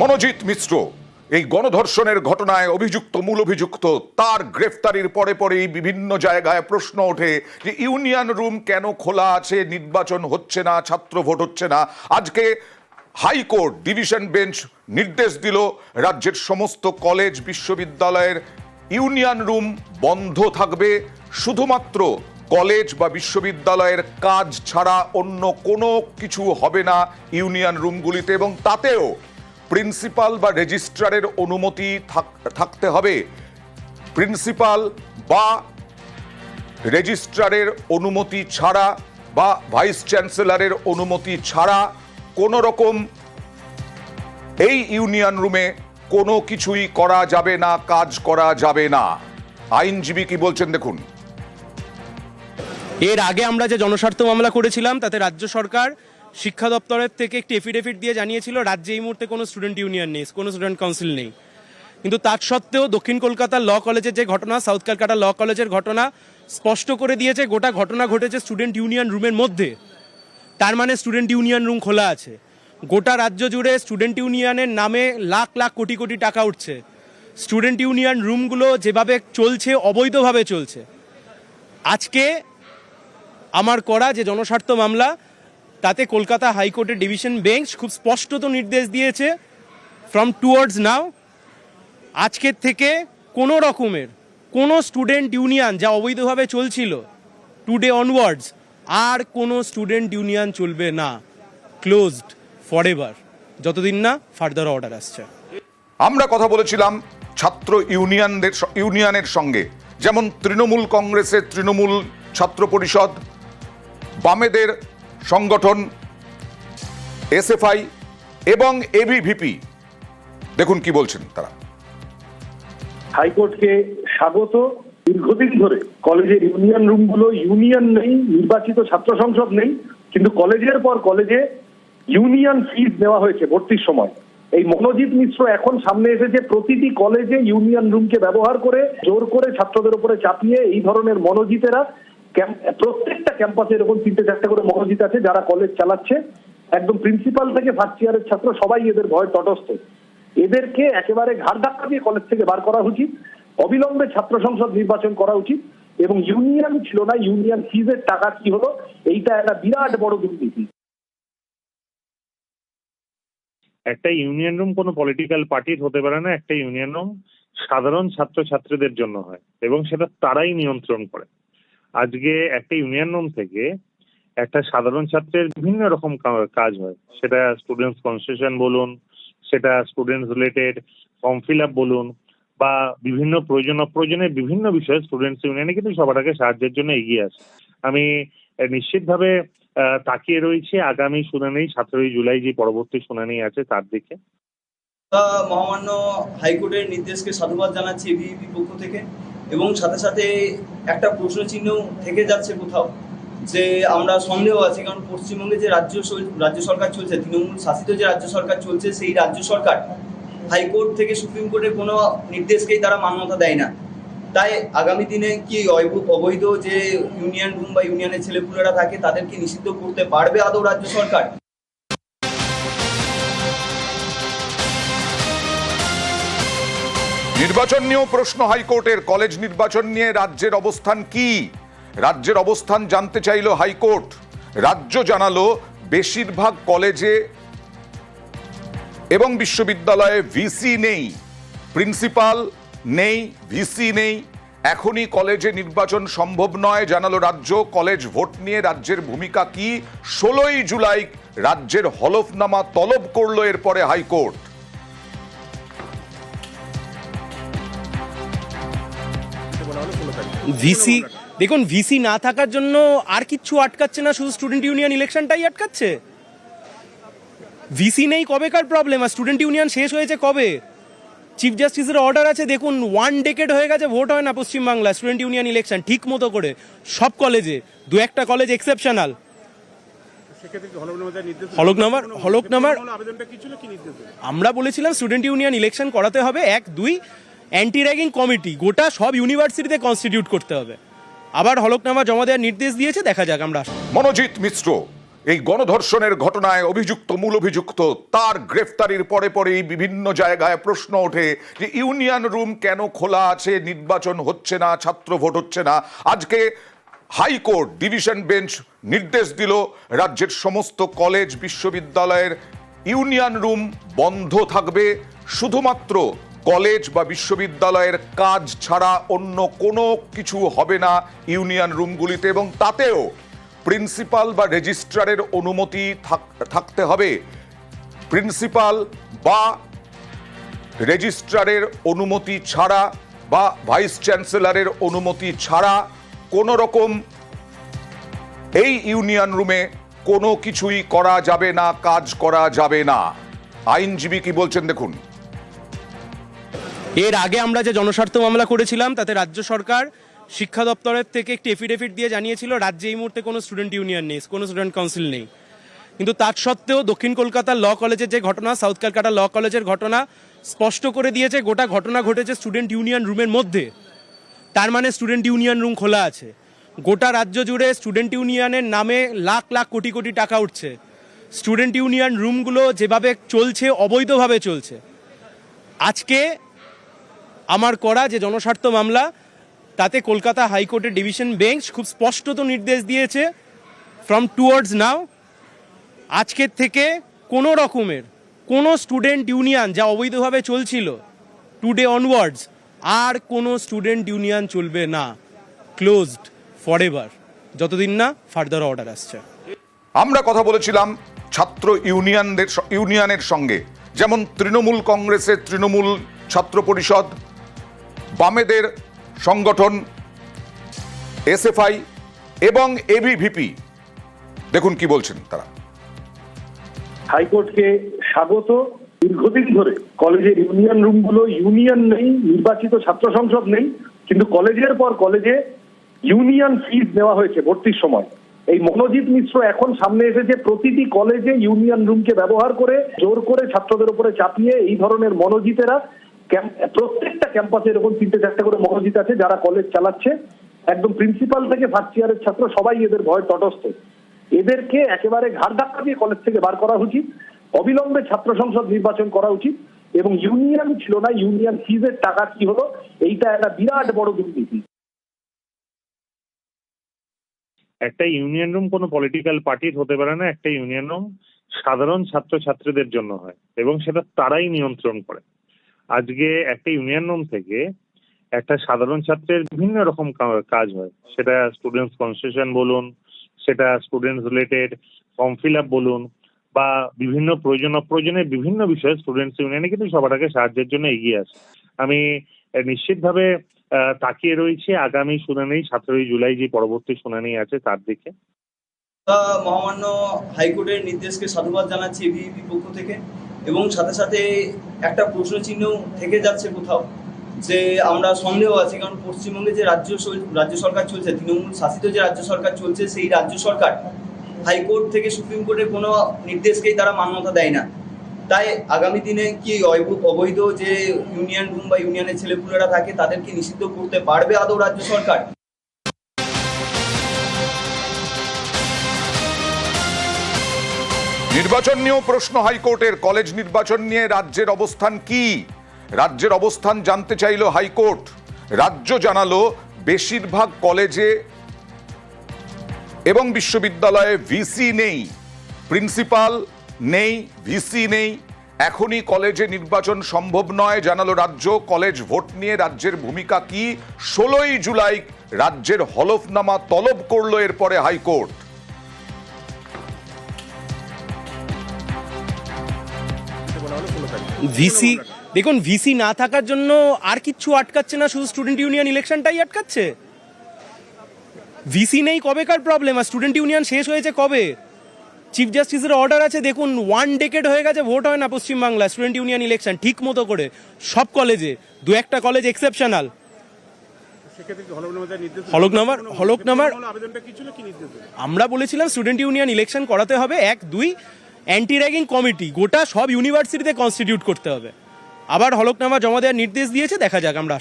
মনোজিৎ মিশ্র, এই গণধর্ষণের ঘটনায় অভিযুক্ত মূল অভিযুক্ত, তার গ্রেফতারির পরে পরেই বিভিন্ন জায়গায় প্রশ্ন ওঠে যে ইউনিয়ন রুম কেন খোলা আছে, নির্বাচন হচ্ছে না, ছাত্র ভোট হচ্ছে না। আজকে হাইকোর্ট, ডিভিশন বেঞ্চ নির্দেশ দিল, রাজ্যের সমস্ত কলেজ, বিশ্ববিদ্যালয়ের ইউনিয়ন রুম বন্ধ থাকবে। শুধুমাত্র কলেজ বা বিশ্ববিদ্যালয়ের কাজ ছাড়া অন্য কোনো কিছু হবে না ইউনিয়ন রুমগুলিতে এবং তাতেও প্রিন্সিপাল বা রেজিস্ট্রারের অনুমতি থাক- থাকতে হবে। প্রিন্সিপাল বা রেজিস্ট্রারের অনুমতি ছাড়া বা ভাইস চ্যান্সেলরের অনুমতি ছাড়া কোনো রকম এই ইউনিয়ন রুমে কোনো কিছুই করা যাবে না, কাজ করা যাবে না। আইনজীবী কি বলছেন দেখুন। এর আগে আমরা যে জনস্বার্থ মামলা করেছিলাম, তাতে রাজ্য সরকার শিক্ষা দপ্তরের থেকে একটি এফিডেভিট দিয়ে জানিয়েছিল, রাজ্যে এই মুহূর্তে কোনো স্টুডেন্ট ইউনিয়ন নেই, কোনো স্টুডেন্ট কাউন্সিল নেই। কিন্তু তার সত্ত্বেও দক্ষিণ কলকাতার ল কলেজের যে ঘটনা সাউথ কলকাতা ল কলেজের ঘটনা, স্পষ্ট করে দিয়েছে গোটা ঘটনা ঘটেছে স্টুডেন্ট ইউনিয়ন রুমের মধ্যে। তার মানে স্টুডেন্ট ইউনিয়ন রুম খোলা আছে। গোটা রাজ্য জুড়ে স্টুডেন্ট ইউনিয়নের নামে লাখ লাখ কোটি কোটি টাকা উঠছে। স্টুডেন্ট ইউনিয়ন রুমগুলো যেভাবে চলছে, অবৈধভাবে চলছে। আজকে আমার করা যে জনস্বার্থ মামলা তাতে কলকাতা হাইকোর্টের ডিভিশন বেঞ্চ খুব স্পষ্টত নির্দেশ দিয়েছে ফ্রম টুয়ার্ডস নাও আজকের থেকে কোনো রকমের কোনো স্টুডেন্ট ইউনিয়ন যা অবৈধভাবে চলছিল টুডে অনওয়ার্ডস আর কোনো স্টুডেন্ট ইউনিয়ন চলবে না ক্লোজড ফর এভার যতদিন না ফার্দার অর্ডার আসছে। আমরা কথা বলেছিলাম ছাত্র ইউনিয়নদের ইউনিয়নের সঙ্গে, যেমন তৃণমূল কংগ্রেসের তৃণমূল ছাত্র পরিষদ, বামেদের সংগঠন, এসএফআই এবং এবিভিপি। দেখুন কি বলছেন তারা। হাইকোর্টকে স্বাগত। দীর্ঘদিন ধরে কলেজের ইউনিয়ন রুমগুলো ইউনিয়ন নেই, নির্বাচিত ছাত্র সংসদ নেই, কিন্তু কলেজের পর কলেজে ইউনিয়ন ফিজ নেওয়া হয়েছে ভর্তির সময়। এই মনোজিৎ মিশ্র এখন সামনে এসেছে প্রতিটি কলেজে ইউনিয়ন রুমকে ব্যবহার করে জোর করে ছাত্রদের উপরে চাপিয়ে এই ধরনের মনোজিতেরা প্রত্যেকটা ক্যাম্পাসে এরকম তিনটে চারটে করে মনোজিৎ আছে, যারা কলেজ চালাচ্ছে। একদম প্রিন্সিপাল থেকে ফার্স্ট ইয়ারের ছাত্র, সবাই এদের ভয় তটস্থ। এদেরকে একেবারে ঘাড় ধাক্কা দিয়ে কলেজ থেকে বার করা উচিত। অবিলম্বে ছাত্র সংসদ নির্বাচন করা উচিত। এবং ইউনিয়ন ছিল না ইউনিয়ন ফিজের টাকা কি হলো, এইটা একটা বিরাট বড় দুর্নীতি। একটা ইউনিয়ন রুম কোনো পলিটিক্যাল পার্টির হতে পারে না, একটা ইউনিয়ন রুম সাধারণ ছাত্রছাত্রীদের জন্য হয়। এবং সেটা তারাই নিয়ন্ত্রণ করে। আজকে একটা ইউনিয়ন রুম থেকে একটা সাধারণ ছাত্রের বিভিন্ন রকম কাজ হয়। সেটা স্টুডেন্টস কনসেশন বলুন, সেটা students related form fill up বলুন, বা বিভিন্ন প্রয়োজন অপ্রয়োজনের বিভিন্ন বিষয়ে স্টুডেন্টস ইউনিয়নে কিন্তু সবার আগে সাহায্যের জন্য এগিয়ে আসে। আমি নিশ্চিতভাবে তাকিয়ে রয়েছি। আগামী শুনানি, সতেরোই জুলাই যে পরবর্তী শুনানি আছে তার দিকে। মহামান্য হাইকোর্টের নির্দেশকে সাধুবাদ জানাচ্ছি এবিপি পক্ষ থেকে। এবং সাথে সাথে একটা প্রশ্ন চিহ্ন থেকে যাচ্ছে কোথাও, যে আমরা সন্দেহ আছি, কারণ পশ্চিমবঙ্গে যে রাজ্য রাজ্য সরকার চলছে, তৃণমূল শাসিত যে রাজ্য সরকার চলছে, সেই রাজ্য সরকার হাইকোর্ট থেকে সুপ্রিম কোর্টের কোনো নির্দেশকেই তারা মান্যতা দেয় না। তাই আগামী দিনে কি অবৈ- অবৈধ যে ইউনিয়ন রুম বা ইউনিয়নের ছেলেপুলেরা থাকে, তাদেরকে নিষিদ্ধ করতে পারবে আদৌ রাজ্য সরকার? নির্বাচন নিয়েও প্রশ্ন হাইকোর্টের। কলেজ নির্বাচন নিয়ে রাজ্যের অবস্থান কি? রাজ্যের অবস্থান জানতে চাইল হাইকোর্ট। রাজ্য জানালো বেশিরভাগ কলেজে এবং বিশ্ববিদ্যালয়ে ভিসি নেই। প্রিন্সিপাল নেই, ভিসি নেই। এখনই কলেজে নির্বাচন সম্ভব নয়, জানালো রাজ্য। কলেজ ভোট নিয়ে রাজ্যের ভূমিকা কি? ষোলোই জুলাই রাজ্যের হলফনামা তলব করল এরপরে হাইকোর্ট। ভিসি দেখুন ভিসি না থাকার জন্য আর কিচ্ছু আটকাচ্ছে না শুধু স্টুডেন্ট ইউনিয়ন ইলেকশনটাই আটকাচ্ছে। ভিসি নেই কবেকার প্রবলেম আর স্টুডেন্ট ইউনিয়ন শেষ হয়েছে কবে? চিফ জাস্টিসের অর্ডার আছে দেখুন ওয়ান ডেকেড হয়ে গেছে ভোট হয় না পশ্চিমবাংলা স্টুডেন্ট ইউনিয়ন ইলেকশন ঠিক মতো করে। সব কলেজে দু একটা কলেজ এক্সেপশনাল হলকনামার হলকনামার আমরা বলেছিলাম স্টুডেন্ট ইউনিয়ন ইলেকশন করাতে হবে এক দুই অ্যান্টি র্যাগিং কমিটি গোটা সব ইউনিভার্সিটিতে কনস্টিটিউট করতে হবে। আবার হলকনামা জমা দেওয়ার নির্দেশ দিয়েছে, দেখা যাক, আমরা মনোজিৎ মিশ্র, এই গণধর্ষণের ঘটনায় অভিযুক্ত, মূল অভিযুক্ত, তার গ্রেফতারির পরে পরেই বিভিন্ন জায়গায় প্রশ্ন ওঠে যে, ইউনিয়ন রুম কেন খোলা আছে, নির্বাচন হচ্ছে না, ছাত্র ভোট হচ্ছে না। আজকে হাইকোর্ট, ডিভিশন বেঞ্চ নির্দেশ দিল, রাজ্যের সমস্ত কলেজ, বিশ্ববিদ্যালয়ের ইউনিয়ন রুম বন্ধ থাকবে। শুধুমাত্র কলেজ বা বিশ্ববিদ্যালয়ের কাজ ছাড়া অন্য কোনো কিছু হবে না ইউনিয়ন রুমগুলিতে এবং তাতেও প্রিন্সিপাল বা রেজিস্ট্রারের অনুমতি থাক- থাকতে হবে। প্রিন্সিপাল বা রেজিস্ট্রারের অনুমতি ছাড়া বা ভাইস চ্যান্সেলরের অনুমতি ছাড়া কোনো রকম এই ইউনিয়ন রুমে কোনো কিছুই করা যাবে না, কাজ করা যাবে না। আইনজীবী কি বলছেন দেখুন। এর আগে আমরা যে জনস্বার্থ মামলা করেছিলাম, তাতে রাজ্য সরকার শিক্ষা দপ্তরের থেকে একটি এফিডেভিট দিয়ে জানিয়েছিল, রাজ্যে এই মুহূর্তে কোনো স্টুডেন্ট ইউনিয়ন নেই, কোনো স্টুডেন্ট কাউন্সিল নেই। কিন্তু তার সত্ত্বেও দক্ষিণ কলকাতার ল কলেজের যে ঘটনা সাউথ ক্যালকাটা ল কলেজের ঘটনা স্পষ্ট করে দিয়েছে, গোটা ঘটনা ঘটেছে স্টুডেন্ট ইউনিয়ন রুমের মধ্যে। তার মানে স্টুডেন্ট ইউনিয়ন রুম খোলা আছে। গোটা রাজ্য জুড়ে স্টুডেন্ট ইউনিয়নের নামে লাখ লাখ কোটি কোটি টাকা উঠছে। স্টুডেন্ট ইউনিয়ন রুমগুলো যেভাবে চলছে, অবৈধভাবে চলছে। আজকে আমার করা যে জনস্বার্থ মামলা, তাতে কলকাতা হাইকোর্টের ডিভিশন বেঞ্চ খুব স্পষ্টত নির্দেশ দিয়েছে ফ্রম টুয়ার্ডস নাও আজকের থেকে কোনো রকমের কোনো স্টুডেন্ট ইউনিয়ন যা অবৈধভাবে চলছিল টুডে অনওয়ার্ডস আর কোনো স্টুডেন্ট ইউনিয়ন চলবে না ক্লোজড ফর এভার যতদিন না ফার্দার অর্ডার আসছে। আমরা কথা বলেছিলাম ছাত্র ইউনিয়নদের ইউনিয়নের সঙ্গে, যেমন তৃণমূল কংগ্রেসের তৃণমূল ছাত্র পরিষদ বামেদের সংগঠন, এসএফআই এবং এবিভিপি। দেখুন কি বলছেন তারা। হাইকোর্টকে স্বাগত। দীর্ঘদিন ধরে কলেজের ইউনিয়ন রুমগুলো ইউনিয়ন নেই, নির্বাচিত ছাত্র সংসদ নেই, কিন্তু কলেজের পর কলেজে ইউনিয়ন ফিজ নেওয়া হয়েছে ভর্তির সময়। এই মনোজিৎ মিশ্র এখন সামনে এসেছে প্রতিটি কলেজে ইউনিয়ন রুমকে ব্যবহার করে জোর করে ছাত্রদের উপরে চাপিয়ে এই ধরনের মনোজিতেরা প্রত্যেকটা ক্যাম্পাসে এরকম তিনটে চারটে করে মনোজিৎ আছে যারা কলেজ চালাচ্ছে। একদম প্রিন্সিপাল থেকে ফার্স্ট ইয়ারের ছাত্র সবাই এদের ভয় তটস্থ। এদেরকে একেবারে ঘাড় ধাক্কা দিয়ে কলেজ থেকে বার করা উচিত। অবিলম্বে ছাত্র সংসদ নির্বাচন করা উচিত এবং ইউনিয়ন ছিল না ইউনিয়ন ফিজের টাকা কি হলো, এইটা একটা বিরাট বড় দুর্নীতি। একটা ইউনিয়ন রুম কোনো পলিটিক্যাল পার্টির হতে পারে না, একটা ইউনিয়ন রুম সাধারণ ছাত্র ছাত্রীদের জন্য হয় এবং সেটা তারাই নিয়ন্ত্রণ করে। আজকে একটা ইউনিয়ন রুম থেকে একটা সাধারণ ছাত্রের বিভিন্ন রকম কাজ হয়। সেটা স্টুডেন্টস কনসেশন বলুন, সেটা students related form fill up বলুন, বা বিভিন্ন প্রয়োজন অপ্রয়োজনে বিভিন্ন বিষয়ে স্টুডেন্টস ইউনিয়নে কিন্তু সবার আগে সাহায্যের জন্য এগিয়ে আসে। আমি নিশ্চিতভাবে তাকিয়ে রয়েছি। আগামী শুনানি, সতেরোই জুলাই যে পরবর্তী শুনানি আছে তার দিকে। মহামান্য হাইকোর্টের নির্দেশকে সাধুবাদ জানাচ্ছি এবিপি পক্ষ থেকে। এবং সাথে সাথে একটা প্রশ্ন চিহ্ন থেকে যাচ্ছে কোথাও, যে আমরা সন্দেহ আছি, কারণ পশ্চিমবঙ্গে যে রাজ্য রাজ্য সরকার চলছে, তৃণমূল শাসিত যে রাজ্য সরকার চলছে, সেই রাজ্য সরকার হাইকোর্ট থেকে সুপ্রিম কোর্টের কোনো নির্দেশকেই তারা মান্যতা দেয় না। তাই আগামী দিনে কি অবৈ- অবৈধ যে ইউনিয়ন রুম বা ইউনিয়নের ছেলেপুলেরা থাকে, তাদেরকে নিষিদ্ধ করতে পারবে আদৌ রাজ্য সরকার? নির্বাচন নিয়েও প্রশ্ন হাইকোর্টের। কলেজ নির্বাচন নিয়ে রাজ্যের অবস্থান কি? রাজ্যের অবস্থান জানতে চাইল হাইকোর্ট। রাজ্য জানালো বেশিরভাগ কলেজে এবং বিশ্ববিদ্যালয়ে ভিসি নেই। প্রিন্সিপাল নেই, ভিসি নেই। এখনই কলেজে নির্বাচন সম্ভব নয়, জানালো রাজ্য। কলেজ ভোট নিয়ে রাজ্যের ভূমিকা কি? ষোলোই জুলাই রাজ্যের হলফনামা তলব করল এরপরে হাইকোর্ট। ভিসি দেখুন ভিসি না থাকার জন্য আর কিচ্ছু আটকাচ্ছে না শুধু স্টুডেন্ট ইউনিয়ন ইলেকশনটাই আটকাচ্ছে। ভিসি নেই কবেকার প্রবলেম আর স্টুডেন্ট ইউনিয়ন শেষ হয়েছে কবে? চিফ জাস্টিসের অর্ডার আছে দেখুন ওয়ান ডেকেড হয়ে গেছে ভোট হয় না পশ্চিমবাংলা স্টুডেন্ট ইউনিয়ন ইলেকশন ঠিক মতো করে। সব কলেজে দু একটা কলেজ এক্সেপশনাল হলকনামার হলকনামার আমরা বলেছিলাম স্টুডেন্ট ইউনিয়ন ইলেকশন করাতে হবে এক দুই অ্যান্টি র্যাগিং কমিটি গোটা সব ইউনিভার্সিটিতে কনস্টিটিউট করতে হবে। আবার হলকনামা জমা দেওয়ার নির্দেশ দিয়েছে, দেখা যাক, আমরা